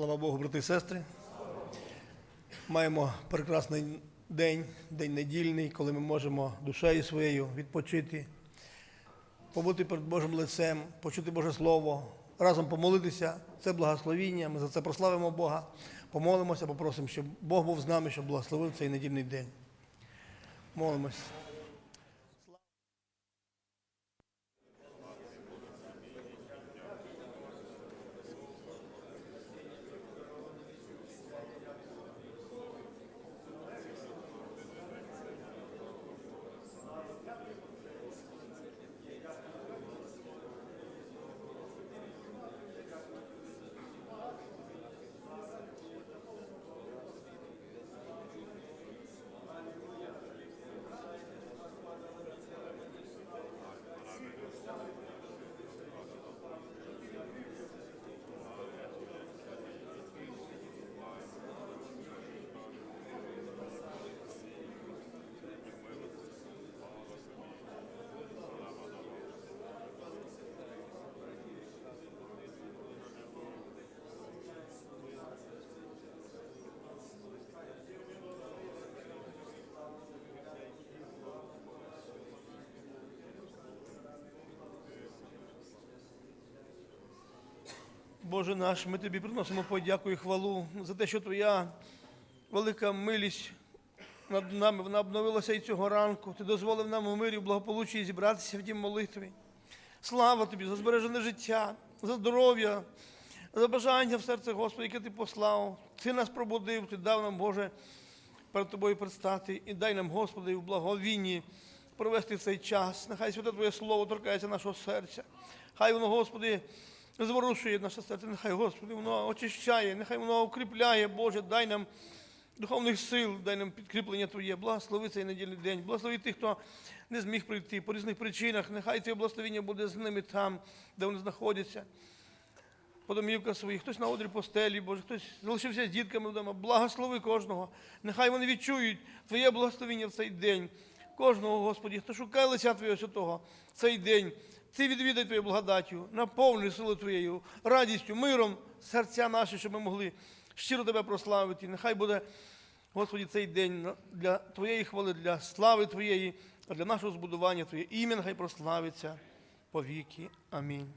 Слава Богу, брати і сестри. Маємо прекрасний день, день недільний, коли ми можемо душею своєю відпочити, побути перед Божим лицем, почути Боже Слово, разом помолитися. Це благословіння. Ми за це прославимо Бога, помолимося, попросимо, щоб Бог був з нами, щоб благословив цей недільний день. Молимось. Боже наш, ми тобі приносимо подяку і хвалу за те, що твоя велика милість над нами вона обновилася і цього ранку. Ти дозволив нам у мирі, в благополуччі зібратися в дім молитви. Слава тобі за збережене життя, за здоров'я, за бажання в серце Господи, яке ти послав. Ти нас пробудив, ти дав нам, Боже, перед тобою предстати і дай нам, Господи, в благовінні провести цей час. Нехай святе Твоє Слово торкається нашого серця. Хай воно, Господи, зворушує наше серце. Нехай, Господи, воно очищає, нехай воно укріпляє, Боже, дай нам духовних сил, дай нам підкріплення Твоє. Благослови цей недільний день. Благослови тих, хто не зміг прийти по різних причинах. Нехай Твоє благословення буде з ними там, де вони знаходяться по домівках своїх, хтось на одрі постелі, Боже, хтось залишився з дітками вдома. Благослови кожного. Нехай вони відчують Твоє благословення в цей день. Кожного, Господі, хто шукає лиця Твого Святого, цей день. Ти відвідай Твою благодаттю, наповни силу Твоєю, радістю, миром серця наші, щоб ми могли щиро Тебе прославити. Нехай буде, Господі, цей день для Твоєї хвали, для слави Твоєї, для нашого збудування Твоє ім'я нехай прославиться повіки. Амінь.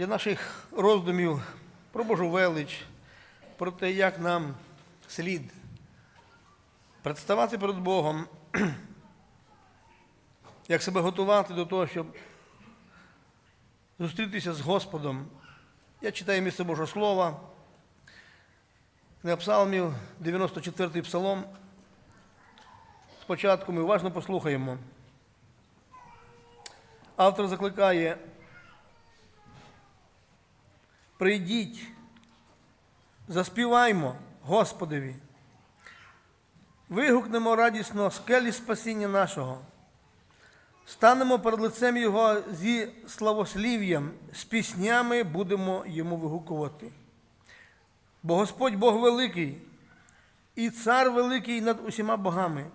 Для наших роздумів про Божу велич, про те, як нам слід представати перед Богом, як себе готувати до того, щоб зустрітися з Господом. Я читаю місце Божого Слова, книга Псалмів, 94-й псалом. Спочатку ми уважно послухаємо. Автор закликає, прийдіть, заспіваймо Господові, вигукнемо радісно скелі спасіння нашого, станемо перед лицем Його зі славослів'ям, з піснями будемо йому вигукувати. Бо Господь Бог великий, і цар великий над усіма богами.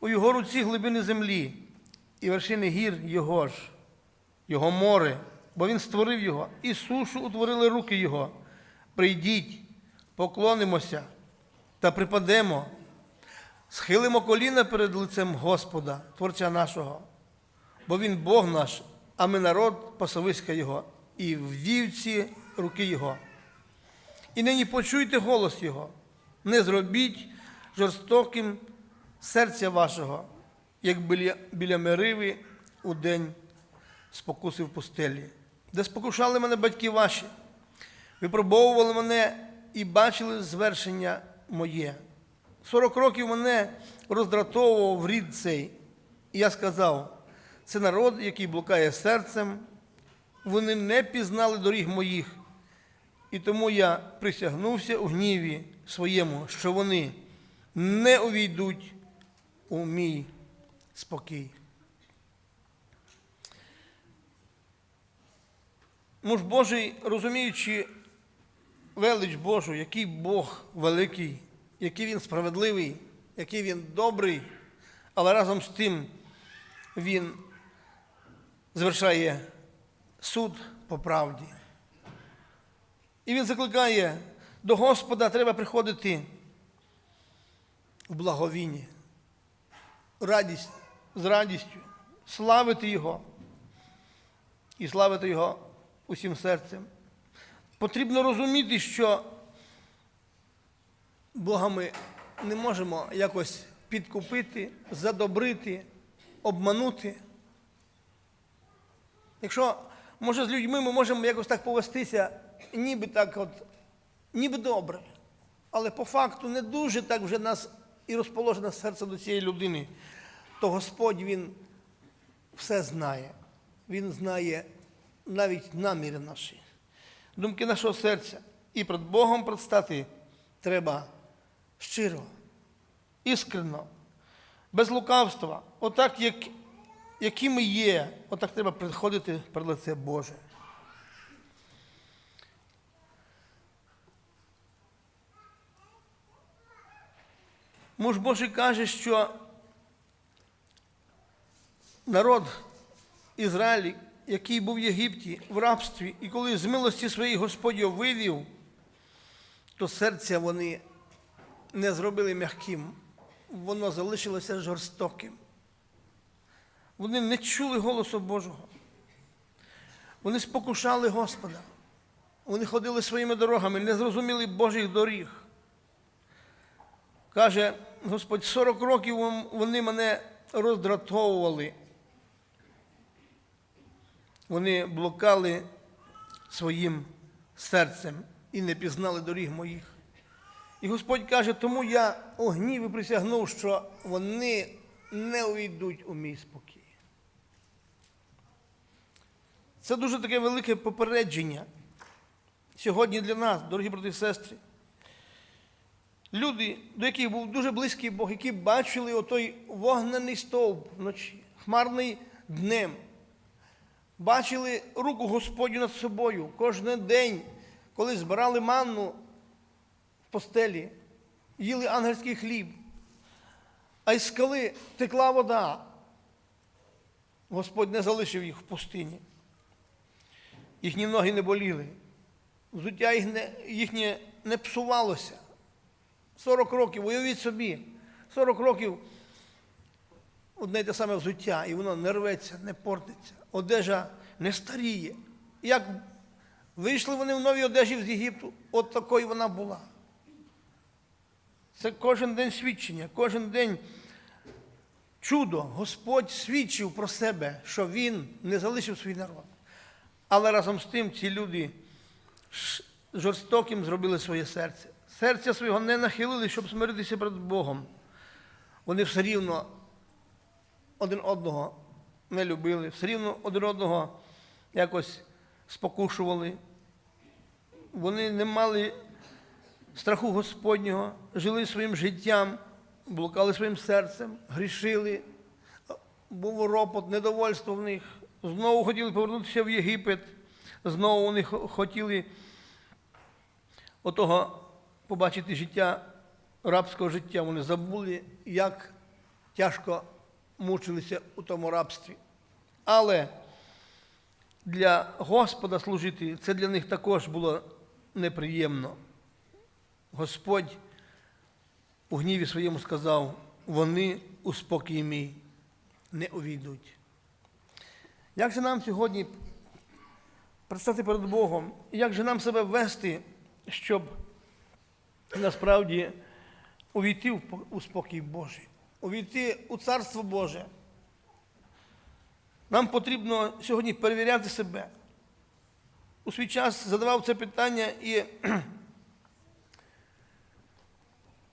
У його руці глибини землі і вершини гір Його ж, Його море, бо Він створив його, і сушу утворили руки Його. Прийдіть, поклонимося та припадемо, схилимо коліна перед лицем Господа, Творця нашого, бо Він Бог наш, а ми народ пасовиська Його, і в вівці руки Його. І нині почуйте голос Його, не зробіть жорстоким серця вашого, як біля, біля Мериви у день спокуси в пустелі, де спокушали мене батьки ваші, випробовували мене і бачили звершення моє. Сорок років мене роздратовував рід цей, і я сказав: це народ, який блукає серцем, вони не пізнали доріг моїх. І тому я присягнувся у гніві своєму, що вони не увійдуть у мій спокій. Муж Божий, розуміючи велич Божу, який Бог великий, який Він справедливий, який Він добрий, але разом з тим Він звершає суд по правді. І він закликає, до Господа треба приходити в благовінні, радість, з радістю, славити Його і славити Його усім серцем. Потрібно розуміти, що Бога ми не можемо якось підкупити, задобрити, обманути. Якщо, може, з людьми ми можемо якось так повестися, ніби так от, ніби добре, але по факту не дуже так вже нас і розположено серце до цієї людини, то Господь Він все знає. Він знає навіть наміри наші, думки нашого серця. І перед Богом предстати треба щиро, іскренно, без лукавства, отак, як, які ми є, отак треба приходити перед лице Боже. Муж Божий каже, що народ Ізраїль, який був в Єгипті в рабстві, і коли з милості своєї Господь його вивів, то серця вони не зробили м'яким, воно залишилося жорстоким. Вони не чули голосу Божого. Вони спокушали Господа. Вони ходили своїми дорогами, не зрозуміли Божих доріг. Каже Господь, 40 років вони мене роздратовували. Вони блукали своїм серцем і не пізнали доріг моїх. І Господь каже, тому я у гніві присягнув, що вони не увійдуть у мій спокій. Це дуже таке велике попередження сьогодні для нас, дорогі брати і сестри. Люди, до яких був дуже близький Бог, які бачили отой вогнений стовп вночі, хмарний днем, бачили руку Господню над собою кожен день, коли збирали манну в постелі, їли ангельський хліб, а із скали текла вода. Господь не залишив їх в пустині. Їхні ноги не боліли, взуття їхнє, їхнє не псувалося. 40 років, уявіть собі, 40 років одне й те саме взуття, і воно не рветься, не портиться, одежа не старіє. Як вийшли вони в новій одежі з Єгипту, от такою вона була. Це кожен день свідчення, кожен день чудо. Господь свідчив про себе, що Він не залишив свій народ. Але разом з тим ці люди жорстоким зробили своє серце. Серця свого не нахилили, щоб смиритися перед Богом. Вони все рівно один одного не любили, все рівно один одного якось спокушували. Вони не мали страху Господнього, жили своїм життям, блукали своїм серцем, грішили, був ропот, недовольство в них. Знову хотіли повернутися в Єгипет, знову вони хотіли отого побачити життя, рабського життя. Вони забули, як тяжко мучилися у тому рабстві. Але для Господа служити це для них також було неприємно. Господь у гніві своєму сказав, вони у спокій мій не увійдуть. Як же нам сьогодні предстати перед Богом? Як же нам себе вести, щоб насправді увійти у спокій Божий, увійти у Царство Боже? Нам потрібно сьогодні перевіряти себе. У свій час задавав це питання і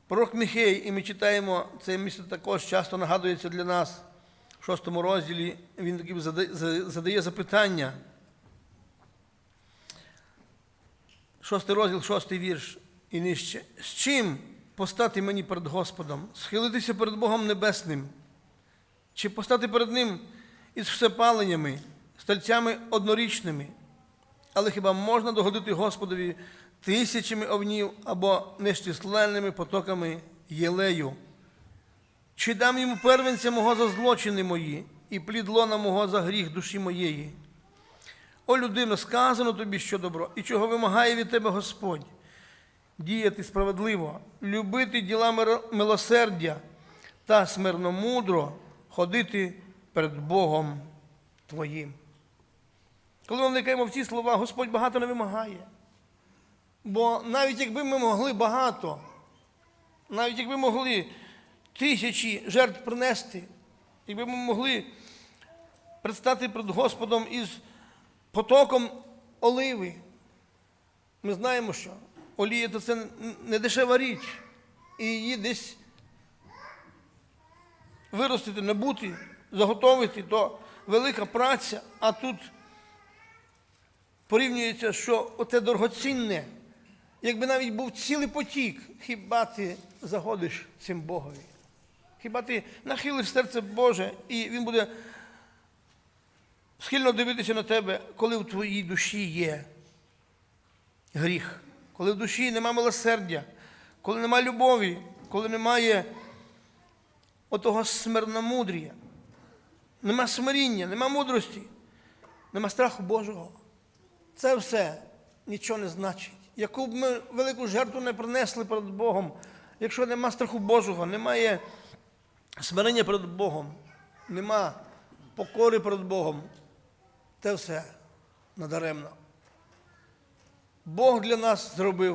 пророк Михей, і ми читаємо це місце також часто нагадується для нас в шостому розділі. Він таки задає запитання. Шостий розділ, шостий вірш і нижче. З чим постати мені перед Господом? Схилитися перед Богом Небесним? Чи постати перед Ним із всепаленнями, стальцями однорічними? Але хіба можна догодити Господові тисячами овнів або нещисленними потоками єлею? Чи дам йому первенця мого за злочини мої і плід лона мого за гріх душі моєї? О, людино, сказано тобі, що добро, і чого вимагає від тебе Господь? Діяти справедливо, любити діла милосердя та смирномудро ходити перед Богом твоїм. Коли ми вникаємо в ці слова, Господь багато не вимагає. Бо навіть якби ми могли багато, навіть якби могли тисячі жертв принести, якби ми могли предстати перед Господом із потоком оливи, ми знаємо, що олія то це не дешева річ, і її десь виростити, набути, заготовити, то велика праця, а тут порівнюється, що оте дорогоцінне, якби навіть був цілий потік, хіба ти загодиш цим Богові? Хіба ти нахилиш серце Боже, і Він буде схильно дивитися на тебе, коли в твоїй душі є гріх, коли в душі нема милосердя, коли нема любові, коли немає отого смирномудрія, нема смиріння, нема мудрості, нема страху Божого. Це все нічого не значить. Яку б ми велику жертву не принесли перед Богом, якщо нема страху Божого, немає смирення перед Богом, нема покори перед Богом, це все надаремно. Бог для нас зробив